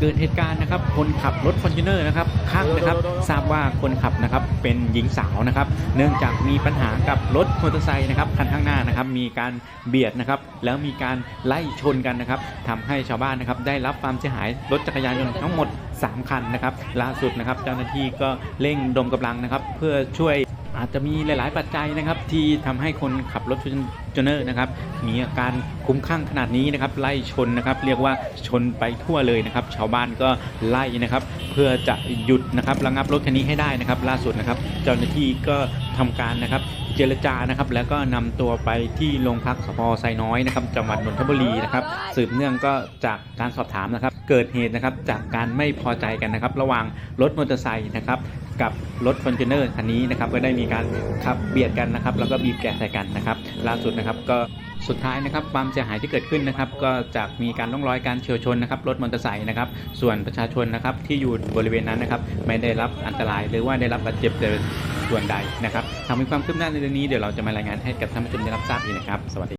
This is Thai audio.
เกิดเหตุการณ์นะครับ คนขับรถฟอร์จูเนอร์นะครับข้างนะครับทราบว่าคนขับนะครับเป็นหญิงสาวนะครับ เนื่องจากมีปัญหากับรถมอเตอร์ไซค์นะครับคันข้างหน้านะครับมีการเบียดนะครับแล้วมีการไล่ชนกันนะครับทำให้ชาวบ้านนะครับได้รับความเสียหายรถจักรยานยนต์ทั้งหมด 3 คันนะครับล่าสุดนะครับเจ้าหน้าที่ก็เร่งดมกำลังนะครับเพื่อช่วย อาจจะมีหลาย ๆ ปัจจัยนะครับ ที่ทำให้คนขับรถฟอร์จูเนอร์นะครับมีอาการคุ้มคลั่งขนาดนี้นะครับ ไล่ชนนะครับ เรียกว่าชนไปทั่วเลยนะครับ ชาวบ้านก็ไล่นะครับ เพื่อจะหยุดนะครับระงับรถคันนี้ให้ได้นะครับ ล่าสุดนะครับ เจ้าหน้าที่ก็ทำการนะครับเจรจานะครับแล้วก็นำตัวไปที่โรงพักสพไซน้อยนะครับจังหวัดนนทบุรีนะครับสืบเนื่องก็จากการสอบถามนะครับ เกิดเหตุนะครับจากการไม่พอใจกันนะครับ ระหว่างรถมอเตอร์ไซค์นะครับ กับรถฟอร์จูเนอร์คันนี้นะครับก็ได้มีการขับเบียดกันนะครับแล้วก็บีบแกะใส่กันนะครับล่าสุดนะครับก็สุดท้ายนะครับความเสียหายที่เกิดขึ้นนะครับก็จากมีการร่องรอยการเฉียวชนนะครับรถมอเตอร์ไซค์นะครับส่วนประชาชนนะครับที่อยู่บริเวณนั้นนะครับไม่ได้รับอันตราย หรือว่าได้รับบาดเจ็บแต่ส่วนใดนะครับทำให้ความคืบหน้าในเรื่องนี้เดี๋ยวเราจะมารายงานให้กับท่านผู้ชมได้รับทราบอีกนะครับ สวัสดี